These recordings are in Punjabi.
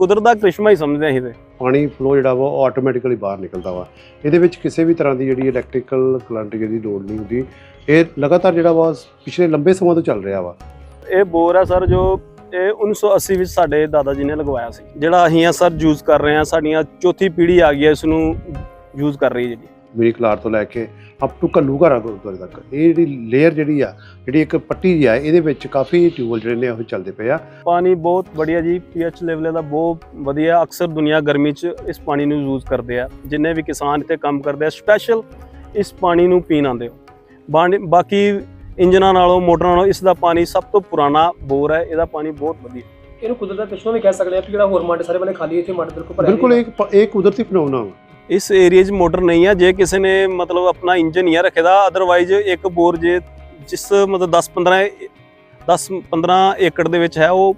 ਕੁਦਰਤ ਦਾ ਕ੍ਰਿਸ਼ਮਾ ਹੀ ਸਮਝਦੇ ਅਸੀਂ ਤੇ। ਪਾਣੀ ਫਲੋ ਜਿਹੜਾ ਵਾ ਉਹ ਆਟੋਮੈਟਿਕਲੀ ਬਾਹਰ ਨਿਕਲਦਾ ਵਾ। ਇਹਦੇ ਵਿੱਚ ਕਿਸੇ ਵੀ ਤਰ੍ਹਾਂ ਦੀ ਜਿਹੜੀ ਇਲੈਕਟ੍ਰੀਕਲ ਕਰੰਟ ਜਿਹੜੀ ਲੋਡ ਨਹੀਂ ਹੁੰਦੀ ਇਹ ਲਗਾਤਾਰ ਜਿਹੜਾ ਵਾ ਪਿਛਲੇ ਲੰਬੇ ਸਮਾਂ ਤੋਂ ਚੱਲ ਰਿਹਾ ਵਾ। ਇਹ ਬੋਰ ਹੈ ਸਰ ਜੋ ਇਹ 1980 ਵਿੱਚ ਸਾਡੇ ਦਾਦਾ ਜੀ ਨੇ ਲਗਵਾਇਆ ਸੀ ਜਿਹੜਾ ਅਸੀਂ ਆ ਸਰ ਯੂਜ਼ ਕਰ ਰਹੇ ਹਾਂ ਸਾਡੀਆਂ ਚੌਥੀ ਪੀੜ੍ਹੀ ਆ ਗਈ ਹੈ ਇਸ ਨੂੰ ਯੂਜ਼ ਕਰ ਰਹੀ ਹੈ ਜਿਹੜੀ ਮੇਰੀ ਕਲਾਰ ਤੋਂ ਲੈ ਕੇ ਅਪ ਟੂ ਕੱਲੂ ਘਰਾ ਗੁਰਦੁਆਰੇ ਤੱਕ। ਇਹ ਜਿਹੜੀ ਲੇਅਰ ਜਿਹੜੀ ਆ ਜਿਹੜੀ ਇੱਕ ਪੱਟੀ ਜੀ ਆ ਇਹਦੇ ਵਿੱਚ ਕਾਫੀ ਟਿਊਬਲ ਜਿਹੜੇ ਨੇ ਉਹ ਚੱਲਦੇ ਪਏ ਆ। ਪਾਣੀ ਬਹੁਤ ਵਧੀਆ ਜੀ ਪੀਐਚ ਲੈਵਲ ਦਾ ਬਹੁਤ ਵਧੀਆ ਅਕਸਰ ਦੁਨੀਆ ਗਰਮੀ 'ਚ ਇਸ ਪਾਣੀ ਨੂੰ ਯੂਜ਼ ਕਰਦੇ ਆ। ਜਿੰਨੇ ਵੀ ਕਿਸਾਨ ਇੱਥੇ ਕੰਮ ਕਰਦੇ ਆ ਸਪੈਸ਼ਲ ਇਸ ਪਾਣੀ ਨੂੰ ਪੀਣ ਆਉਂਦੇ ਹੋ ਬਾਣੀ- ਬਾਕੀ ਇੰਜਨਾਂ ਨਾਲੋਂ ਮੋਟਰਾਂ ਨਾਲੋਂ ਇਸ ਦਾ ਪਾਣੀ ਸਭ ਤੋਂ ਪੁਰਾਣਾ ਬੋਰ ਹੈ ਇਹਦਾ ਪਾਣੀ ਬਹੁਤ ਵਧੀਆ। ਇਹਨੂੰ ਕੁਦਰਤ ਦਾ ਕ੍ਰਿਸ਼ਮਾ ਵੀ ਕਹਿ ਸਕਦੇ ਆ ਕਿ ਜਿਹੜਾ ਹੋਰ ਮੱਡ ਸਾਰੇ ਬੰਨੇ ਖਾਲੀ ਇੱਥੇ ਮੱਡ ਬਿਲਕੁਲ ਭਰਿਆ ਬਿਲਕੁਲ ਇੱਕ ਪ- ਇਹ ਕੁਦਰਤੀ ਫੈਨੋਮਨਾ ਵਾ ਇਸ ਏਰੀਆ 'ਚ ਮੋਟਰ ਨਹੀਂ ਆ, ਜੇ ਕਿਸੇ ਨੇ ਮਤਲਬ ਆਪਣਾ ਇੰਜਨ ਹੀ ਆ ਰੱਖੇ ਦਾ ਅਦਰਵਾਈਜ਼ ਇੱਕ ਬੋਰ ਜੇ ਜਿਸ ਮਤਲਬ 10 15 10 15 ਏਕੜ ਦੇ ਵਿੱਚ ਹੈ, ਉਹ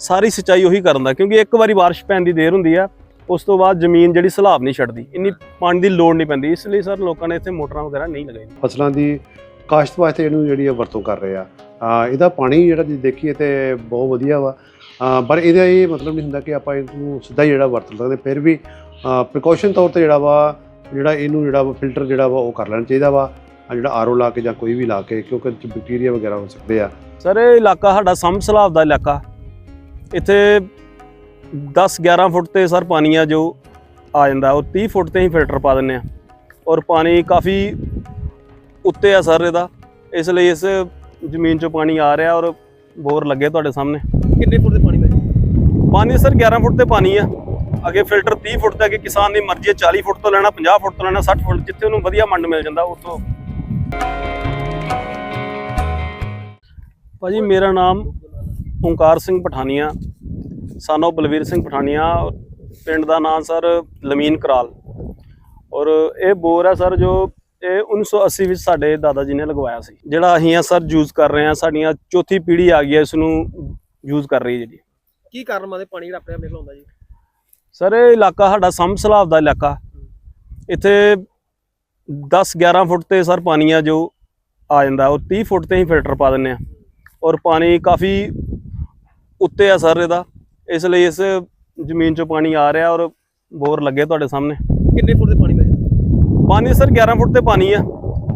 ਸਾਰੀ ਸਿੰਚਾਈ ਉਹੀ ਕਰਨ ਦਾ, ਕਿਉਂਕਿ ਇੱਕ ਵਾਰੀ ਬਾਰਿਸ਼ ਪੈਣ ਦੀ ਦੇਰ ਹੁੰਦੀ ਆ, ਉਸ ਤੋਂ ਬਾਅਦ ਜ਼ਮੀਨ ਜਿਹੜੀ ਸਲਾਬ ਨਹੀਂ ਛੱਡਦੀ, ਇੰਨੀ ਪਾਣੀ ਦੀ ਲੋੜ ਨਹੀਂ ਪੈਂਦੀ, ਇਸ ਲਈ ਸਰ ਲੋਕਾਂ ਨੇ ਇੱਥੇ ਮੋਟਰਾਂ ਵਗੈਰਾ ਨਹੀਂ ਲਗਾਈਆਂ। ਫਸਲਾਂ ਦੀ ਕਾਸ਼ਤ ਵਾਸਤੇ ਇਹਨੂੰ ਜਿਹੜੀ ਆ ਵਰਤੋਂ ਕਰ ਰਹੇ ਆ। ਇਹਦਾ ਪਾਣੀ ਜਿਹੜਾ ਜੇ ਦੇਖੀਏ ਤੇ ਬਹੁਤ ਵਧੀਆ ਵਾ। ਪਰ ਇਹਦਾ ਇਹ ਮਤਲਬ ਨਹੀਂ ਹੁੰਦਾ ਕਿ ਆਪਾਂ ਇਹਨੂੰ ਸਿੱਧਾ ਹੀ ਜਿਹੜਾ ਵਰਤ ਸਕਦੇ ਫਿਰ ਵੀ ਪ੍ਰੀਕਾਸ਼ਨ ਤੌਰ ਤੇ ਜਿਹੜਾ ਵਾ ਜਿਹੜਾ ਇਹਨੂੰ ਜਿਹੜਾ ਵਾ ਫਿਲਟਰ ਜਿਹੜਾ ਵਾ ਉਹ ਕਰ ਲੈਣਾ ਚਾਹੀਦਾ ਵਾ। ਆ ਜਿਹੜਾ ਆਰਓ ਲਾ ਕੇ ਜਾਂ ਕੋਈ ਵੀ ਲਾ ਕੇ ਕਿਉਂਕਿ ਬੈਕਟੀਰੀਆ ਵਗੈਰਾ ਹੋ ਸਕਦੇ ਆ। ਸਰ ਇਹ ਇਲਾਕਾ ਸਾਡਾ ਸਮ ਸਲਾਬ ਦਾ ਇਲਾਕਾ। ਇੱਥੇ 10 11 ਫੁੱਟ ਤੇ ਸਰ ਪਾਣੀ ਆ ਜੋ ਆ ਜਾਂਦਾ ਉਹ 30 ਫੁੱਟ ਤੇ ਹੀ ਫਿਲਟਰ ਪਾ ਦਿੰਨੇ ਆ। ਔਰ ਪਾਣੀ ਕਾਫੀ ਉੱਤੇ ਆ ਸਰ ਇਹਦਾ। ਇਸ ਲਈ ਇਸ ਜ਼ਮੀਨ ਚੋਂ ਪਾਣੀ ਆ ਰਿਹਾ ਔਰ ਬੋਰ ਲੱਗੇ ਤੁਹਾਡੇ ਸਾਹਮਣੇ। ਕਿੰਨੇ ਫੁੱਟ ਦੇ ਪਾਣੀ ਪਾਣੀ ਸਰ 11 ਫੁੱਟ ਤੇ ਪਾਣੀ ਆ। ਅੱਗੇ ਫਿਲਟਰ 30 ਫੁੱਟ ਤੇ ਅੱਗੇ ਕਿਸਾਨ ਦੀ ਮਰਜ਼ੀ ਹੈ 40 ਫੁੱਟ ਤੋਂ ਲੈਣਾ 50 ਫੁੱਟ ਤੋਂ ਲੈਣਾ 60 ਫੁੱਟ, ਜਿੱਥੇ ਉਹਨੂੰ ਵਧੀਆ ਮੰਡ ਮਿਲ ਜਾਂਦਾ, ਉੱਥੋਂ। ਭਾਜੀ, ਮੇਰਾ ਨਾਮ ਓਂਕਾਰ ਸਿੰਘ ਪਠਾਨੀਆ ਸਾਨੋ ਬਲਵੀਰ ਸਿੰਘ ਪਠਾਨੀਆ, ਪਿੰਡ ਦਾ ਨਾਮ ਸਰ ਲਮੀਨ ਕਰਾਲ। ਔਰ ਇਹ ਬੋਰ ਹੈ ਸਰ ਜੋ ਇਹ 1980 ਵਿੱਚ ਸਾਡੇ ਦਾਦਾ ਜੀ ਨੇ ਲਗਵਾਇਆ ਸੀ, ਜਿਹੜਾ ਅਸੀਂ ਆ ਸਰ ਯੂਜ਼ ਕਰ ਰਹੇ ਹਾਂ, ਸਾਡੀਆਂ ਚੌਥੀ ਪੀੜ੍ਹੀ ਆ ਗਈ ਹੈ, ਇਸ ਨੂੰ ਯੂਜ਼ ਕਰ ਰਹੀ ਹੈ ਜਿਹੜੀ ਕੀ ਕਾਰਨ ਮਾਦੇ ਪਾਣੀ ਜਿਹੜਾ ਆਪਣੇ ਆਪ ਨਿਕਲ ਆਉਂਦਾ ਜੀ। ਸਰ ਇਹ ਇਲਾਕਾ ਸਾਡਾ ਸਮ ਸਲਾਬ ਦਾ ਇਲਾਕਾ। ਇੱਥੇ 10 11 ਫੁੱਟ ਤੇ ਸਰ ਪਾਣੀ ਆ ਜੋ ਆ ਜਾਂਦਾ। ਉਹ 30 ਫੁੱਟ ਤੇ ਹੀ ਫਿਲਟਰ ਪਾ ਦਿੰਨੇ ਆ। ਔਰ ਪਾਣੀ ਕਾਫੀ ਉੱਤੇ ਆ ਸਰ ਇਹਦਾ। ਇਸ ਲਈ ਇਸ ਜ਼ਮੀਨ ਚੋਂ ਪਾਣੀ ਆ ਰਿਹਾ ਔਰ ਬੋਰ ਲੱਗੇ ਤੁਹਾਡੇ ਸਾਹਮਣੇ। ਕਿੰਨੇ ਫੁੱਟ ਦੇ ਪਾਣੀ ਵਿੱਚ ਪਾਣੀ ਸਰ 11 ਫੁੱਟ ਤੇ ਪਾਣੀ ਆ।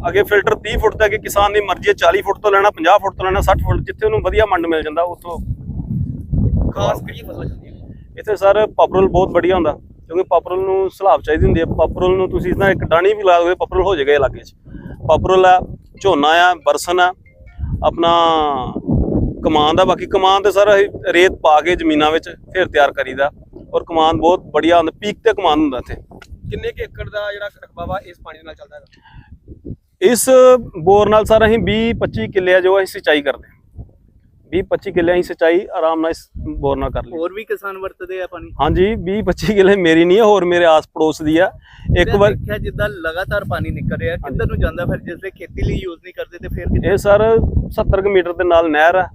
ਅੱਗੇ ਫਿਲਟਰ 30 ਫੁੱਟ ਤੇ ਅੱਗੇ ਕਿਸਾਨ ਦੀ ਮਰਜ਼ੀ ਹੈ 40 ਫੁੱਟ ਤੋਂ ਲੈਣਾ 50 ਫੁੱਟ ਤੋਂ ਲੈਣਾ 60 ਫੁੱਟ ਜਿੱਥੇ ਉਹਨੂੰ ਵਧੀਆ ਮੰਡ ਮਿਲ ਜਾਂਦਾ ਉੱਥੋਂ। ਖਾਸ ਕਿਹੜੀ ਫਸਲ ਇੱਥੇ ਸਰ ਪਾਪਰਲ ਬਹੁਤ ਵਧੀਆ ਹੁੰਦਾ ਕਿਉਂਕਿ ਪਾਪਰਲ ਨੂੰ ਸਲਾਬ ਚਾਹੀਦੀ ਹੁੰਦੀ ਹੈ। ਪਾਪਰਲ ਨੂੰ ਤੁਸੀਂ ਇਦਾਂ ਇੱਕ ਡਾਣੀ ਵੀ ਲਾ ਦੋਗੇ ਪਾਪਰਲ ਹੋ ਜਾਏਗਾ ਇਲਾਕੇ 'ਚ। ਪਾਪਰਲ ਆ ਝੋਨਾ ਆ ਬਰਸਨ ਆ ਆਪਣਾ ਕਮਾਨ ਦਾ ਬਾਕੀ ਕਮਾਨ ਤੇ ਸਰ ਅਸੀਂ ਰੇਤ ਪਾ ਕੇ ਜ਼ਮੀਨਾਂ ਵਿੱਚ ਫਿਰ ਤਿਆਰ ਕਰੀਦਾ। ਔਰ ਕਮਾਨ ਬਹੁਤ ਬੜੀਆ ਹੁੰਦਾ ਪੀਕ ਤੇ ਕਮਾਨ ਹੁੰਦਾ ਇੱਥੇ। ਕਿੰਨੇ ਕੁ ਏਕੜ ਦਾ ਜਿਹੜਾ ਰਕਬਾ ਵਾ ਇਸ ਪਾਣੀ ਦੇ ਨਾਲ ਚੱਲਦਾ ਹੈਗਾ? ਇਸ ਬੋਰ ਨਾਲ ਸਰ ਅਸੀਂ 20 25 ਕਿੱਲੇ ਆ ਜੋ ਅਸੀਂ ਸਿੰਚਾਈ ਕਰਦੇ ਹਾਂ। 20 25 ਕਿੱਲੇ ਅਸੀਂ ਸਿੰਚਾਈ ਆਰਾਮ ਨਾਲ ਇਸ ਬੋਰ ਨਾਲ ਕਰ ਲਈ। ਹੋਰ ਵੀ ਕਿਸਾਨ ਵਰਤਦੇ ਆ ਪਾਣੀ? ਹਾਂਜੀ 20 25 ਕਿੱਲੇ ਮੇਰੀ ਨਹੀਂ ਹੈ ਹੋਰ ਮੇਰੇ ਆਸ ਪੜੋਸ ਦੀ ਆ। ਇੱਕ ਵਾਰ ਦੇਖਿਆ ਜਿੱਦਾਂ ਲਗਾਤਾਰ ਪਾਣੀ ਨਿਕਲ ਰਿਹਾ ਕਿੱਧਰ ਨੂੰ ਜਾਂਦਾ ਫਿਰ ਜਿਸ ਦੇ ਖੇਤੀ ਲਈ ਯੂਜ਼ ਨਹੀਂ ਕਰਦੇ ਤੇ ਫਿਰ ਇਹ ਸਰ 70 ਕੁ ਮੀਟਰ ਦੇ ਨਾਲ ਨਹਿਰ ਆ।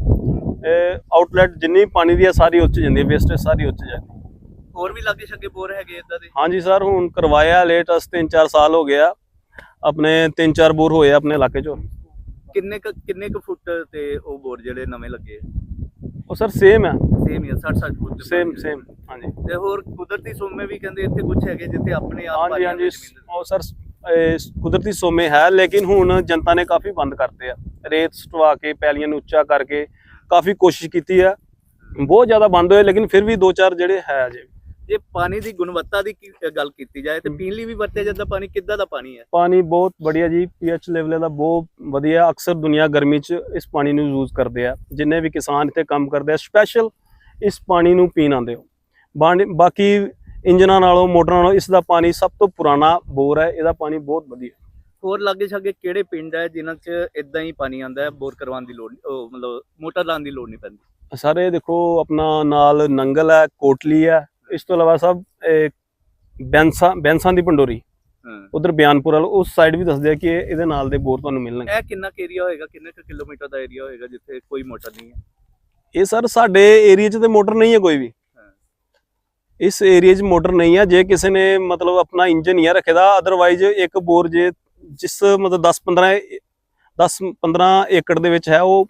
ਇਹ ਆਊਟਲੈਟ ਜਿੰਨੀ ਪਾਣੀ ਦੀ ਆ ਸਾਰੀ ਉੱਚ ਜਾਂਦੀ ਹੈ ਵੇਸਟੇਜ ਸਾਰੀ ਉੱਚ ਜਾਂਦੀ। ਹੋਰ ਵੀ ਲਾਗੇ ਛੱਗੇ ਬੋਰ ਹੈਗੇ ਇਦਾਂ ਦੇ? ਹਾਂਜੀ ਸਰ ਹੁਣ ਕਰਵਾਇਆ ਲੇਟੈਸਟ 3-4 ਸਾਲ ਹੋ ਗਿਆ ਆਪਣੇ 3-4 ਬੋਰ ਹੋਏ ਆਪਣੇ ਇਲਾਕੇ 'ਚ। ਕਿੰਨੇ ਕੁ ਕਿੰਨੇ ਕੁ ਫੁੱਟ ਤੇ ਉਹ ਬੋਰ ਜਿਹੜੇ ਨਵੇਂ ਲੱਗੇ ਉਹ ਸਰ ਸੇਮ ਆ। ਸੇਮ ਹੀ 60 60 ਫੁੱਟ ਦੇ ਸੇਮ ਸੇਮ ਹਾਂਜੀ। ਤੇ ਹੋਰ ਕੁਦਰਤੀ ਸੋਮੇ ਵੀ ਕਹਿੰਦੇ ਇੱਥੇ ਕੁਝ ਹੈਗੇ ਜਿੱਥੇ ਆਪਣੇ ਆਪ ਹਾਂਜੀ ਹਾਂਜੀ। ਉਹ ਸਰ ਇਹ ਕੁਦਰਤੀ ਸੋਮੇ ਹੈ ਲੇਕਿਨ ਹੁਣ ਜਨਤਾ ਨੇ ਕਾਫੀ ਬੰਦ ਕਰਤੇ ਆ। ਰੇਤ ਸਟਵਾ ਕੇ ਪੈਲੀਆਂ ਨੂੰ ਉੱਚਾ ਕਰਕੇ ਕਾਫੀ ਕੋਸ਼ਿਸ਼ ਕੀਤੀ ਆ। ਬਹੁਤ ਜ਼ਿਆਦਾ ਬੰਦ ਹੋਏ ਲੇਕਿਨ ਫਿਰ ਵੀ ਦੋ ਚਾਰ ਜਿਹੜੇ ਹੈ ਅਜੇ। ਜੇ ਪਾਣੀ ਦੀ ਗੁਣਵੱਤਾ ਦੀ ਕੀ- ਗੱਲ ਕੀਤੀ ਜਾਏ ਤੇ ਪੀਣ ਲਈ ਵੀ ਵਰਤਿਆ ਜਾਂਦਾ ਪਾਣੀ ਕਿੱਦਾਂ ਦਾ ਪਾਣੀ ਹੈ? ਪਾਣੀ ਬਹੁਤ ਬੜੀਆ ਜੀ ਪੀਐਚ ਲੈਵਲ ਦਾ ਬਹੁਤ ਵਧੀਆ ਅਕਸਰ ਦੁਨੀਆ ਗਰਮੀ 'ਚ ਇਸ ਪਾਣੀ ਨੂੰ ਯੂਜ਼ ਕਰਦੇ ਆ। ਜਿੰਨੇ ਵੀ ਕਿਸਾਨ ਇੱਥੇ ਕੰਮ ਕਰਦੇ ਆ ਸਪੈਸ਼ਲ ਇਸ ਪਾਣੀ ਨੂੰ ਪੀਣ ਆਉਂਦੇ ਹੋ ਬਾਣੀ- ਬਾਕੀ ਇੰਜਨਾਂ ਨਾਲੋਂ ਮੋਟਰਾਂ ਨਾਲੋਂ ਇਸ ਦਾ ਪਾਣੀ ਸਭ ਤੋਂ ਪੁਰਾਣਾ ਬੋਰ ਹੈ ਇਹਦਾ ਪਾਣੀ ਬਹੁਤ ਵਧੀਆ। ਹੋਰ ਲਾਗੇ ਛਾਗੇ ਕਿਹੜੇ ਪਿੰਡ ਹੈ ਜਿਨ੍ਹਾਂ 'ਚ ਇਦਾਂ ਹੀ ਪਾਣੀ ਆਉਂਦਾ ਹੈ ਬੋਰ ਕਰਵਾਉਣ ਦੀ ਲੋੜ ਨਹੀਂ ਉਹ ਮਤਲਬ ਮੋਟਰ ਲਾਉਣ ਦੀ ਲੋੜ ਨਹੀਂ ਪੈਂਦੀ? ਸਾਰੇ ਦੇਖੋ ਆਪਣਾ ਨਾਲ ਨੰਗਲ ਹੈ ਕੋਟਲੀ ਹੈ ਇਸ ਤੋਂ ਇਲਾਵਾ ਇਹ ਬੈਂਸਾ ਬੈਂਸਾਂ ਦੀ ਪੰਡੋਰੀ ਉਧਰ ਬਿਆਨਪੁਰ ਵਾਲ ਉਸ ਸਾਈਡ ਵੀ ਦੱਸਦੇ ਆ ਕਿ ਇਹ- ਇਹਦੇ ਨਾਲ ਦੇ ਬੋਰ ਤੁਹਾਨੂੰ ਮਿਲਣਗੇ। ਇਹ ਕਿੰਨਾ ਏਰੀਆ ਹੋਏਗਾ? ਕਿੰਨੇ ਕੁ ਕਿਲੋਮੀਟਰ ਦਾ ਏਰੀਆ ਹੋਏਗਾ ਜਿੱਥੇ ਕੋਈ ਮੋਟਰ ਨਹੀਂ ਹੈ? ਇਹ ਸਰ ਸਾਡੇ ਏਰੀਆ 'ਚ ਤੇ ਮੋਟਰ ਨਹੀਂ ਹੈ ਕੋਈ ਵੀ। ਇਸ ਏਰੀਆ 'ਚ ਮੋਟਰ ਨਹੀਂ ਹੈ। ਜੇ ਕਿਸੇ ਨੇ ਮਤਲਬ ਆਪਣਾ ਇੰਜਨ ਹੀ ਰੱਖੇ ਦਾ ਅਦਰਵਾਈਜ਼ ਇੱਕ ਬੋਰ ਜੇ ਜਿਸ ਮਤਲਬ 10 15 10 15 ਏਕੜ ਦੇ ਵਿੱਚ ਹੈ ਉਹ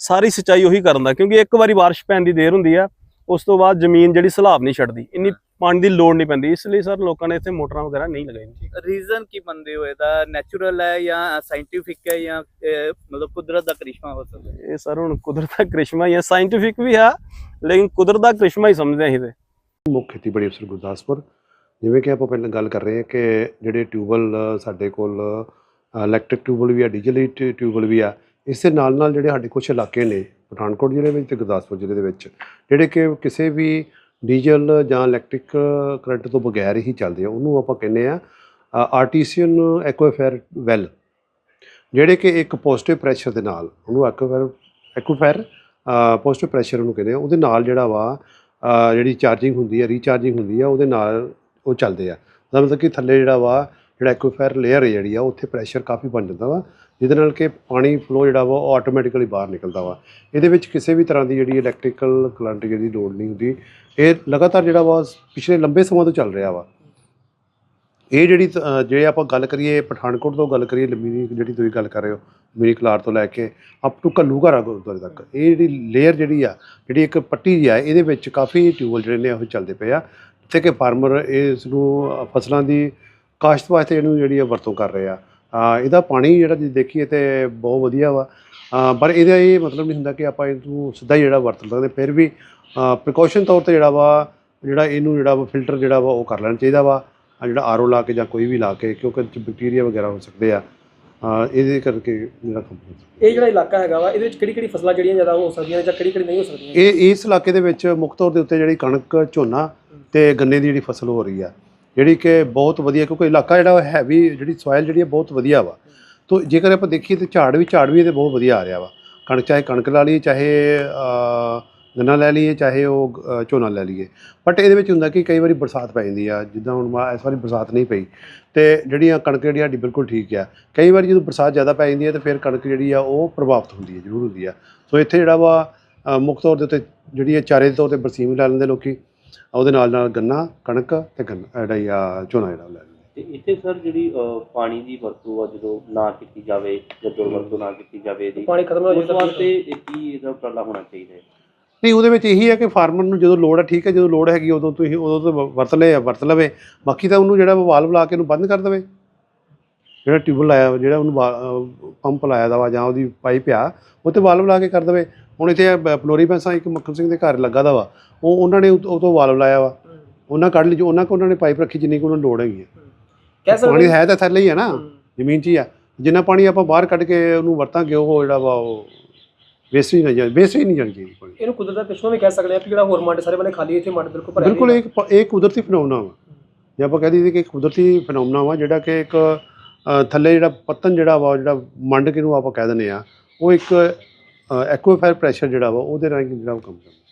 ਸਾਰੀ ਸਿੰਚਾਈ ਉਹੀ ਕਰਨ ਦਾ। ਕਿਉਂਕਿ ਇੱਕ ਵਾਰੀ ਬਾਰਿਸ਼ ਪੈਣ ਦੀ ਦੇਰ ਹੁੰਦੀ ਆ ਉਸ ਤੋਂ ਬਾਅਦ ਜ਼ਮੀਨ ਜਿਹੜੀ ਸਲਾਬ ਨਹੀਂ ਛੱਡਦੀ ਇੰਨੀ ਪਾਣੀ ਦੀ ਲੋੜ ਨਹੀਂ ਪੈਂਦੀ ਇਸ ਲਈ ਸਰ ਲੋਕਾਂ ਨੇ ਇੱਥੇ ਮੋਟਰਾਂ ਵਗੈਰਾ ਨਹੀਂ ਲਗਾਈਆਂ। ਰੀਜ਼ਨ ਕੀ ਮੰਨਦੇ ਹੋ? ਇਹਦਾ ਨੈਚੁਰਲ ਹੈ ਜਾਂ ਸਾਇੰਟੀਫਿਕ ਹੈ ਜਾਂ ਮਤਲਬ ਕੁਦਰਤ ਦਾ ਕਰਿਸ਼ਮਾ ਹੋ ਸਕਦਾ ਇਹ ਸਰ ਹੁਣ ਕੁਦਰਤ ਦਾ ਕ੍ਰਿਸ਼ਮਾ ਹੀ ਹੈ ਸਾਇੰਟੀਫਿਕ ਵੀ ਹੈ ਲੇਕਿਨ ਕੁਦਰਤ ਦਾ ਕ੍ਰਿਸ਼ਮਾ ਹੀ ਸਮਝਦੇ ਹਾਂ ਤੇ। ਮੁੱਖ ਖੇਤੀਬਾੜੀ ਅਫਸਰ ਗੁਰਦਾਸਪੁਰ ਜਿਵੇਂ ਕਿ ਆਪਾਂ ਪਹਿਲਾਂ ਗੱਲ ਕਰ ਰਹੇ ਹਾਂ ਕਿ ਜਿਹੜੇ ਟਿਊਬਲ ਸਾਡੇ ਕੋਲ ਇਲੈਕਟ੍ਰਿਕ ਟਿਊਬਲ ਵੀ ਆ ਡੀਜ਼ਲ ਟਿਊਬਲ ਵੀ ਆ ਇਸ ਦੇ ਨਾਲ ਨਾਲ ਜਿਹੜੇ ਸਾਡੇ ਕੁਝ ਇਲਾਕੇ ਨੇ ਪਠਾਨਕੋਟ ਜ਼ਿਲ੍ਹੇ ਵਿੱਚ ਤੇ ਗੁਰਦਾਸਪੁਰ ਜ਼ਿਲ੍ਹੇ ਦੇ ਵਿੱਚ, ਜਿਹੜੇ ਕਿ ਕਿਸੇ ਵੀ ਡੀਜ਼ਲ ਜਾਂ ਇਲੈਕਟ੍ਰਿਕ ਕਰੰਟ ਤੋਂ ਬਗੈਰ ਹੀ ਚੱਲਦੇ ਆ, ਉਹਨੂੰ ਆਪਾਂ ਕਹਿੰਦੇ ਆ ਆਰਟੀਸੀਅਨ ਐਕੁਆਫਾਇਰ ਵੈਲ, ਜਿਹੜੇ ਕਿ ਇੱਕ ਪੋਜ਼ਿਟਿਵ ਪ੍ਰੈਸ਼ਰ ਦੇ ਨਾਲ, ਉਹਨੂੰ ਐਕੁਆਫਾਇਰ ਐਕੁਆਫਾਇਰ ਪੋਜ਼ਿਟਿਵ ਪ੍ਰੈਸ਼ਰ ਉਹਨੂੰ ਕਹਿੰਦੇ ਆ, ਉਹਦੇ ਨਾਲ ਜਿਹੜਾ ਵਾ ਜਿਹੜੀ ਚਾਰਜਿੰਗ ਹੁੰਦੀ ਹੈ ਰੀਚਾਰਜਿੰਗ ਹੁੰਦੀ ਹੈ ਉਹਦੇ ਨਾਲ ਉਹ ਚੱਲਦੇ ਆ। ਉਹਦਾ ਮਤਲਬ ਕਿ ਥੱਲੇ ਜਿਹੜਾ ਵਾ, ਜਿਹੜਾ ਐਕੁਆਫਾਇਰ ਲੇਅਰ ਹੈ ਜਿਹੜੀ ਆ, ਉੱਥੇ ਪ੍ਰੈਸ਼ਰ ਕਾਫੀ ਬਣ ਜਾਂਦਾ ਵਾ ਜਿਹਦੇ ਨਾਲ ਕਿ ਪਾਣੀ ਫਲੋ ਜਿਹੜਾ ਵਾ ਉਹ ਆਟੋਮੈਟਿਕਲੀ ਬਾਹਰ ਨਿਕਲਦਾ ਵਾ। ਇਹਦੇ ਵਿੱਚ ਕਿਸੇ ਵੀ ਤਰ੍ਹਾਂ ਦੀ ਜਿਹੜੀ ਇਲੈਕਟ੍ਰੀਕਲ ਕਰੰਟ ਜਿਹੜੀ ਲੋੜ ਨਹੀਂ ਹੁੰਦੀ। ਇਹ ਲਗਾਤਾਰ ਜਿਹੜਾ ਵਾ ਪਿਛਲੇ ਲੰਬੇ ਸਮਾਂ ਤੋਂ ਚੱਲ ਰਿਹਾ ਵਾ। ਇਹ ਜਿਹੜੀ ਤ- ਅ, ਜੇ ਆਪਾਂ ਗੱਲ ਕਰੀਏ ਪਠਾਨਕੋਟ ਤੋਂ ਗੱਲ ਕਰੀਏ ਲੰਮੀ ਜਿਹੜੀ ਤੁਸੀਂ ਗੱਲ ਕਰ ਰਹੇ ਹੋ ਮੇਰੀ ਕਲਾਰ ਤੋਂ ਲੈ ਕੇ ਅਪ ਟੂ ਘੱਲੂਘਾਰਾ ਗੁਰਦੁਆਰੇ ਤੱਕ। ਇਹ ਜਿਹੜੀ ਲੇਅਰ ਜਿਹੜੀ ਆ ਜਿਹੜੀ ਇੱਕ ਪੱਟੀ ਜੀ ਆ ਇਹਦੇ ਵਿੱਚ ਕਾਫੀ ਟਿਊਬਲ ਜਿਹੜੇ ਨੇ ਉਹ ਚੱਲਦੇ ਪਏ ਆ। ਜਿੱਥੇ ਕਿ ਫਾਰਮਰ ਇਸ ਨੂੰ ਫਸਲਾਂ ਦੀ ਕਾਸ਼ਤ ਵਾਸਤੇ ਇਹਨੂੰ ਜਿਹੜੀ ਆ ਵਰਤੋਂ ਕਰ ਰਹੇ ਆ। ਇਹਦਾ ਪਾਣੀ ਜਿਹੜਾ ਜੇ ਦੇਖੀਏ ਤੇ ਬਹੁਤ ਵਧੀਆ ਵਾ। ਪਰ ਇਹਦਾ ਇਹ ਮਤਲਬ ਨਹੀਂ ਹੁੰਦਾ ਕਿ ਆਪਾਂ ਇਹਨੂੰ ਸਿੱਧਾ ਹੀ ਜਿਹੜਾ ਵਰਤ ਸਕਦੇ ਫਿਰ ਵੀ ਪ੍ਰੀਕਾਸ਼ਨ ਤੌਰ ਤੇ ਜਿਹੜਾ ਵਾ ਜਿਹੜਾ ਇਹਨੂੰ ਜਿਹੜਾ ਵਾ ਫਿਲਟਰ ਜਿਹੜਾ ਵਾ ਉਹ ਕਰ ਲੈਣਾ ਚਾਹੀਦਾ ਵਾ ਜਿਹੜਾ ਆਰਓ ਲਾ ਕੇ ਜਾਂ ਕੋਈ ਵੀ ਲਾ ਕੇ ਕਿਉਂਕਿ ਬੈਕਟੀਰੀਆ ਵਗੈਰਾ ਹੋ ਸਕਦੇ ਆ। ਇਹਦੇ ਕਰਕੇ ਜਿਹੜਾ ਕੰਮ ਇਹ ਜਿਹੜਾ ਇਲਾਕਾ ਹੈਗਾ ਵਾ ਇਹਦੇ ਵਿੱਚ ਕਿਹੜੀ ਕਿਹੜੀ ਫਸਲਾਂ ਜਿਹੜੀਆਂ ਜ਼ਿਆਦਾ ਹੋ ਸਕਦੀਆਂ ਨੇ ਜਾਂ ਕਿਹੜੀ ਕਿਹੜੀ ਨਹੀਂ ਹੋ ਸਕਦੀਆਂ? ਇਹ ਇਸ ਇਲਾਕੇ ਦੇ ਵਿੱਚ ਮੁੱਖ ਤੌਰ ਦੇ ਉੱਤੇ ਜਿਹੜੀ ਕਣਕ ਝੋਨਾ ਤੇ ਗੰਨੇ ਦੀ ਜਿਹੜੀ ਫਸਲ ਹੋ ਰਹੀ ਆ। ਜਿਹੜੀ ਕਿ ਬਹੁਤ ਵਧੀਆ, ਕਿਉਂਕਿ ਇਲਾਕਾ ਜਿਹੜਾ ਹੈਵੀ ਜਿਹੜੀ ਸੋਇਲ ਜਿਹੜੀ ਹੈ ਬਹੁਤ ਵਧੀਆ ਵਾ। ਤੋ ਜੇਕਰ ਆਪਾਂ ਦੇਖੀਏ ਤੇ ਝਾੜ ਵੀ ਝਾੜ ਵੀ ਇਹਦੇ ਬਹੁਤ ਵਧੀਆ ਆ ਰਿਹਾ ਵਾ। ਕਣਕ ਚਾਹੇ ਕਣਕ ਲਾ ਲਈਏ, ਚਾਹੇ ਗੰਨਾ ਲੈ ਲਈਏ, ਚਾਹੇ ਉਹ ਝੋਨਾ ਲੈ ਲਈਏ। ਬਟ ਇਹਦੇ ਵਿੱਚ ਹੁੰਦਾ ਕਿ ਕਈ ਵਾਰੀ ਬਰਸਾਤ ਪੈ ਜਾਂਦੀ ਆ, ਜਿੱਦਾਂ ਹੁਣ ਮਾ- ਇਸ ਵਾਰੀ ਬਰਸਾਤ ਨਹੀਂ ਪਈ। ਤੇ ਜਿਹੜੀਆਂ ਕਣਕ ਜਿਹੜੀ ਸਾਡੀ ਬਿਲਕੁਲ ਠੀਕ ਆ। ਕਈ ਵਾਰੀ ਜਦੋਂ ਬਰਸਾਤ ਜ਼ਿਆਦਾ ਪੈ ਜਾਂਦੀ ਹੈ ਤੇ ਫਿਰ ਕਣਕ ਜਿਹੜੀ ਆ, ਉਹ ਪ੍ਰਭਾਵਿਤ ਹੁੰਦੀ ਹੈ ਜ਼ਰੂਰ ਹੁੰਦੀ ਆ। ਸੋ ਇੱਥੇ ਜਿਹੜਾ ਵਾ ਮੁੱਖ ਤੌਰ ਦੇ ਉੱਤੇ ਜਿਹੜੀ ਹੈ ਚਾਰੇ ਦੇ ਤੌਰ ਤੇ ਬਰਸੀਮ ਲੈ ਲੈਂਦੇ ਲੋਕੀ। ਉਹਦੇ ਨਾਲ ਨਾਲ ਗੰਨਾ ਕਣਕ ਤੇ ਗੰਨਾ ਜਿਹੜਾ ਹੀ ਆ ਝੋਨਾ ਜਿਹੜਾ ਉਹ ਲੈ ਲੈਂਦੇ। ਤੇ ਇੱਥੇ ਸਰ ਜਿਹੜੀ ਅਹ, ਪਾਣੀ ਦੀ ਵਰਤੋਂ ਆ ਜਦੋਂ ਨਾ ਕੀਤੀ ਜਾਵੇ ਜਦੋਂ ਵਰਤੋਂ ਨਾ ਕੀਤੀ ਜਾਵੇ ਇਹਦੀ ਪਾਣੀ ਖਤਮ ਹੋ ਉਸ ਜਾਵੇ ਵਾਸਤੇ ਇਹ ਕੀ ਇਹਦਾ ਉਪਰਾਲਾ ਹੋਣਾ ਚਾਹੀਦਾ ਹੈ? ਨਹੀਂ ਉਹਦੇ ਵਿੱਚ ਇਹੀ ਹੈ ਕਿ ਫਾਰਮਰ ਨੂੰ ਜਦੋਂ ਲੋੜ ਹੈ ਠੀਕ ਹੈ ਜਦੋਂ ਲੋੜ ਹੈਗੀ ਉਦੋਂ ਤੁਸੀਂ ਉਦੋਂ ਤੋਂ ਵ- ਵਰਤ ਲਏ ਵਰਤ ਲਵੇ। ਬਾਕੀ ਤਾਂ ਉਹਨੂੰ ਜਿਹੜਾ ਵਾਲਵ ਲਾ ਕੇ ਉਹਨੂੰ ਬੰਦ ਕਰ ਦੇਵੇ। ਜਿਹੜਾ ਟਿਊਬਲ ਲਾਇਆ ਵਾ, ਜਿਹੜਾ ਉਹਨੂੰ ਪੰਪ ਲਾਇਆ ਦਾ ਵਾ ਜਾਂ ਉਹਦੀ ਪਾਈਪ ਆ ਉਹ ਤੇ ਵਾਲਵ ਲਾ ਕੇ ਕਰ ਦੇਵੇ। ਹੁਣ ਇੱਥੇ ਫਲੋਰੀ ਪੈਸਾ ਇੱਕ ਮੱਖਣ ਸਿੰਘ ਦੇ ਘਰ ਲੱਗਾ ਦਾ ਵਾ। ਉਹ ਉਹਨਾਂ ਨੇ ਉਹ ਤੋਂ ਵਾਲਵ ਲਾਇਆ ਵਾ। ਉਹਨਾਂ ਕੱਢ ਲਈ ਜੋ ਉਹਨਾਂ ਕੋ ਉਹਨਾਂ ਨੇ ਪਾਈਪ ਰੱਖੀ ਜਿੰਨੀ ਕੁ ਉਹਨਾਂ ਲੋੜ ਹੈਗੀ ਹੈ। ਪਾਣੀ ਹੈ ਤਾਂ ਥੱਲੇ ਹੀ ਹੈ ਨਾ। ਜ਼ਮੀਨ 'ਚ ਹੀ ਆ। ਜਿੰਨਾ ਪਾਣੀ ਆਪਾਂ ਬਾਹਰ ਕੱਢ ਕੇ ਉਹਨੂੰ ਵਰਤਾਂਗੇ ਉਹ ਜਿਹੜਾ ਵਾ ਉਹ ਵੇਸਟ ਹੀ ਨਹੀਂ ਵੇਸਟ ਹੀ ਨਹੀਂ ਜਾਣੀ ਚਾਹੀਦੀ ਪਾਣੀ। ਇਹਨੂੰ ਕੁਦਰਤ ਦਾ ਕਿਸ਼ਮਾ ਵੀ ਕਹਿ ਸਕਦੇ ਆ ਕਿ ਜਿਹੜਾ ਹੋਰ ਮੱਡ ਸਾਰੇ ਬੰਨੇ ਖਾਲੀ ਇੱਥੇ ਮੱਡ ਬਿਲਕੁਲ ਭਰਿਆ ਬਿਲਕੁਲ। ਇੱਕ ਇਹ ਕੁਦਰਤੀ ਫੈਨੋਮਨਾ ਵਾ। ਜੇ ਆਪਾਂ ਕਹਿ ਦਈਏ ਕਿ ਇੱਕ ਕੁਦਰਤੀ ਫੈਨੋਮਨਾ ਵਾ ਜਿਹੜਾ ਕਿ ਇੱਕ ਥੱਲੇ ਜਿਹੜਾ ਪਤਨ ਜਿਹੜਾ ਵਾ ਜਿਹੜਾ ਮੰਡ ਕਿਹਨੂੰ ਆਪਾਂ ਕਹਿ ਦਿੰਦੇ ਆ ਉਹ ਇੱਕ ਐਕੁਆਫਾਇਰ ਪ੍ਰੈਸ਼ਰ ਜਿਹੜਾ ਵਾ ਉਹਦੇ ਰਾਹੀਂ ਜਿਹੜਾ ਉਹ ਕੰਮ ਕਰਦਾ।